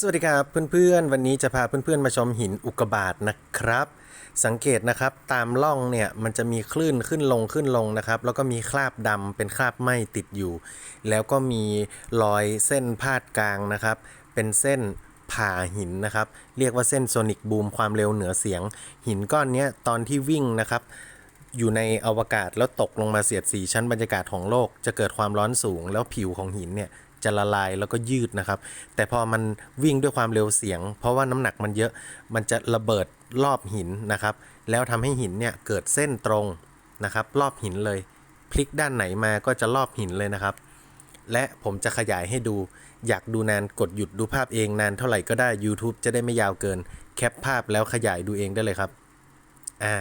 สวัสดีครับเพื่อนๆ วันนี้จะพาเพื่อนๆมาชมหินอุกบาตนะครับ สังเกตนะครับตามร่องเนี่ยมันจะมีคลื่นขึ้นลงขึ้นลงนะครับ แล้วก็มีคราบดำเป็นคราบไหม้ติดอยู่ แล้วก็มีรอยเส้นพาดกลางนะครับ เป็นเส้นผ่าหินนะครับ เรียกว่าเส้นโซนิกบูมความเร็วเหนือเสียง หินก้อนนี้ตอนที่วิ่งนะครับอยู่ในอวกาศแล้วตกลงมาเสียดสีชั้นบรรยากาศของโลก จะเกิดความร้อนสูง แล้วผิวของหินเนี่ย จะละลายแล้วก็ยืดนะครับ แต่พอมันวิ่งด้วยความเร็วเสียง เพราะว่าน้ำหนักมันเยอะมันจะระเบิดรอบหินนะครับ แล้วทำให้หินเนี่ยเกิดเส้นตรงนะครับ รอบหินเลย พลิกด้านไหนมาก็จะรอบหินเลยนะครับ และผมจะขยายให้ดู อยากดูนานกดหยุดดูภาพเองนานเท่าไหร่ก็ได้ YouTube จะได้ไม่ยาวเกิน แคปภาพแล้วขยายดูเองได้เลยครับอ่า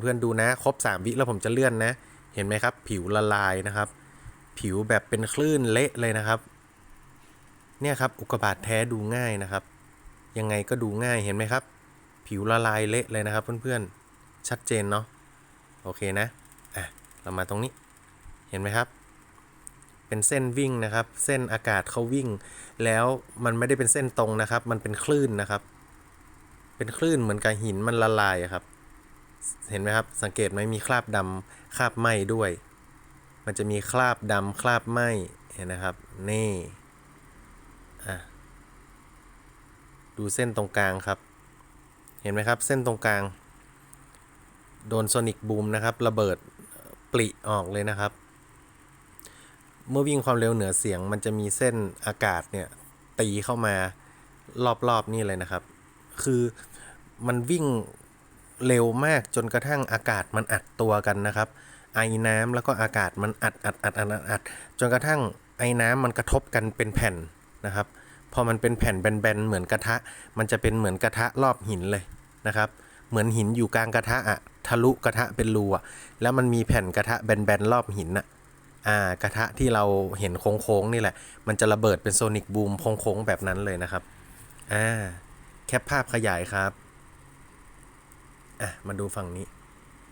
เพื่อนๆดูนะ ครบ 3 วิแล้วผมจะเลื่อนนะ เห็นไหมครับ ผิวละลายนะครับ ผิวแบบเป็นคลื่นเละเลยนะครับ เนี่ยครับอุกกาบาตแท้ดูง่ายนะครับ ยังไงก็ดูง่ายเห็นไหมครับ ผิวละลายเละเลยนะครับเพื่อนๆ ชัดเจนเนาะโอเคนะอะเรามาตรงนี้เห็นไหมครับ เป็นเส้นวิ่งนะครับ เส้นอากาศเขาวิ่ง แล้วมันไม่ได้เป็นเส้นตรงนะครับ มันเป็นคลื่นนะครับ เป็นคลื่นเหมือนกับหินมันละลายครับ เห็นไหมครับ สังเกตไหมมีคราบดำคราบไหมด้วย มันจะมีคราบดำคราบไหมเห็นนะครับ นี่อะดูเส้นตรงกลางครับ เห็นไหมครับ เส้นตรงกลาง โดนโซนิกบูมนะครับ ระเบิดปลิออกเลยนะครับ เมื่อวิ่งความเร็วเหนือเสียง มันจะมีเส้นอากาศเนี่ย ตีเข้ามารอบๆนี่เลยนะครับ คือมันวิ่งเร็วมากจนกระทั่งอากาศมันอัดตัวกันนะครับ ไอ้น้ำแล้วก็อากาศมันอัดอัดอัดอัดอัดอัดจนกระทั่งไอ้น้ำมันกระทบกันเป็นแผ่นนะครับ พอมันเป็นแผ่นแบนๆเหมือนกระทะ มันจะเป็นเหมือนกระทะรอบหินเลยนะครับ เหมือนหินอยู่กลางกระทะอะทะลุกระทะเป็นรูอะแล้วมันมีแผ่นกระทะแบนๆรอบหินอะอ่ากระทะที่เราเห็นโค้งๆนี่แหละ มันจะระเบิดเป็นโซนิกบูมโค้งๆแบบนั้นเลยนะครับอ่าแคปภาพขยายครับอะมาดูฝั่งนี้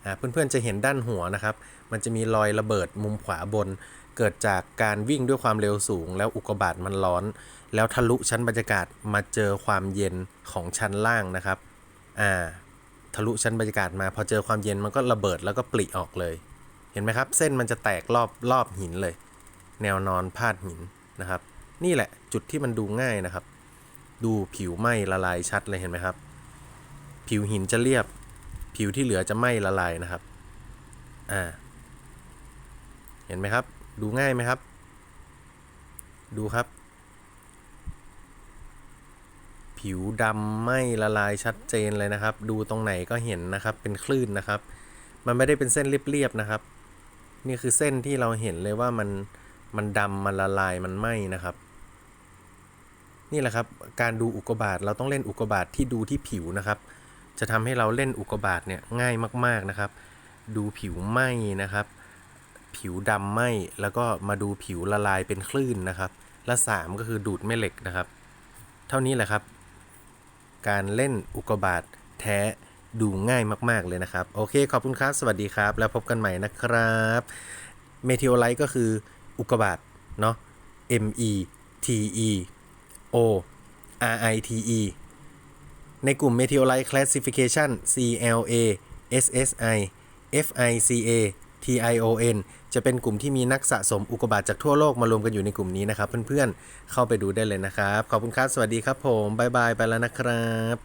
อะเพื่อนๆจะเห็นด้านหัวนะครับ มันจะมีรอยระเบิดมุมขวาบน เกิดจากการวิ่งด้วยความเร็วสูง แล้วอุกกาบาตมันร้อน แล้วทะลุชั้นบรรยากาศมาเจอความเย็นของชั้นล่างนะครับอ่าทะลุชั้นบรรยากาศมาพอเจอความเย็นมันก็ระเบิดแล้วก็ปลิออกเลย เห็นไหมครับ เส้นมันจะแตกรอบรอบหินเลย แนวนอนพาดหินนะครับ นี่แหละจุดที่มันดูง่ายนะครับ ดูผิวไหมละลายชัดเลยเห็นไหมครับ ผิวหินจะเรียบ ผิวที่เหลือจะไหม้ละลายนะครับ อ่า เห็นไหมครับ ดูง่ายไหมครับ ดูครับ ผิวดำไหม้ละลายชัดเจนเลยนะครับ ดูตรงไหนก็เห็นนะครับ เป็นคลื่นนะครับ มันไม่ได้เป็นเส้นเรียบๆนะครับ นี่คือเส้นที่เราเห็นเลยว่ามัน มันดำมันละลายมันไหม้นะครับนี่แหละครับ การดูอุกกาบาตเราต้องเล่นอุกกาบาตที่ดูที่ผิวนะครับ จะทำให้เราเล่นอุกกาบาตเนี่ยง่ายมาก ๆนะครับ ดูผิวไหมนะครับ ผิวดำไหมแล้วก็มาดูผิวละลายเป็นคลื่นนะครับ และสามก็คือดูดแม่เหล็กนะครับ เท่านี้แหละครับ การเล่นอุกกาบาตแท้ดูง่ายมาก ๆ เลยนะครับ โอเค ขอบคุณครับ สวัสดีครับ แล้วพบกันใหม่นะครับเมทิโอไลท์ก็คืออุกกาบาตเนาะ M E T E O R I T E ในกลุ่ม Meteorite Classification CLA SSI FICA TION จะเป็นกลุ่มที่มีนักสะสมอุกกาบาตจากทั่วโลกมารวมกันอยู่ในกลุ่มนี้นะครับ เพื่อนๆ เข้าไปดูได้เลยนะครับ ขอบคุณครับ สวัสดีครับผม บ๊ายบาย ไปแล้วนะครับ